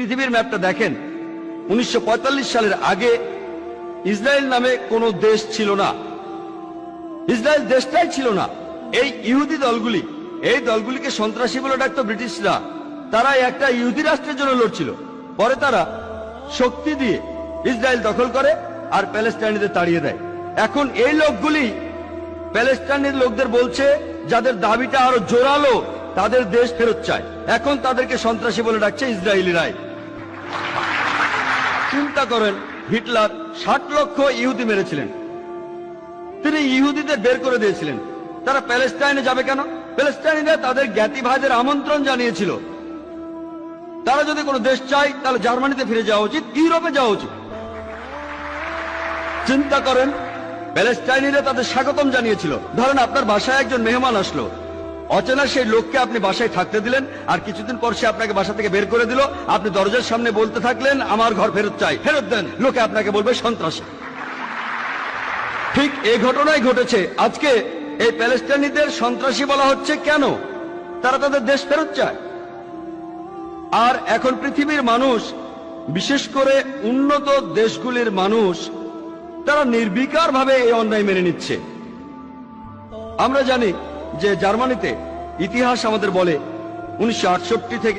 পৃথিবীর ম্যাপটা দেখেন। উনিশশো পঁয়তাল্লিশ সালের আগে ইসরায়েল নামে কোনো দেশ ছিল না। ইসরায়েল দেশটাই ছিল না। এই ইহুদি দলগুলি, এই দলগুলিকে সন্ত্রাসী বলে ডাকতো ব্রিটিশরা। তারা একটা ইহুদি রাষ্ট্রের জন্য লড়ছিল। পরে তারা শক্তি দিয়ে ইসরায়েল দখল করে আর প্যালেস্টাইনিদের তাড়িয়ে দেয়। এখন এই লোকগুলি প্যালেস্টাইনের লোকদের বলছে, যাদের দাবিটা আরও জোরালো, তাদের দেশ ফেরত চায়। এখন তাদেরকে সন্ত্রাসী বলে ডাকছে ইসরায়েলিরাই। চিন্তা করেন, হিটলার ষাট লক্ষ ইহুদি মেরেছিলেন। তিনি ইহুদিদের বের করে দিয়েছিলেন। তারা প্যালেস্টাইনে যাবে কেন? প্যালেস্টাইনিরা তাদের জ্ঞাতি ভাইদের আমন্ত্রণ জানিয়েছিল। তারা যদি কোনো দেশ চায়, তাহলে জার্মানিতে ফিরে যাওয়া উচিত, ইউরোপে যাওয়া উচিত। চিন্তা করেন, প্যালেস্টাইনিরা তাদের স্বাগতম জানিয়েছিল। ধরেন আপনার বাসায় একজন মেহমান আসলো। অচেনা সেই লোককে আপনি বাসায় থাকতে দিলেন, আর কিছুদিন পর সে আপনাকে বাসা থেকে বের করে দিল। আপনি দরজার সামনে বলতে থাকলেন, আমার ঘর ফেরত চাই। ফেরত দেন, লোকে আপনাকে বলবে সন্ত্রাসী। ঠিক এই ঘটনাই ঘটেছে। আজকে এই প্যালেস্টাইনিদের সন্ত্রাসী বলা হচ্ছে কেন? তারা তাদের দেশ ফেরত চায়। আর এখন পৃথিবীর মানুষ, বিশেষ করে উন্নত দেশগুলির মানুষ, তারা নির্বিকার ভাবে এই অন্যায় মেনে নিচ্ছে। আমরা জানি যে জার্মানিতে ইতিহাস আমাদের বলে উনিশশো আটষট্টি থেকে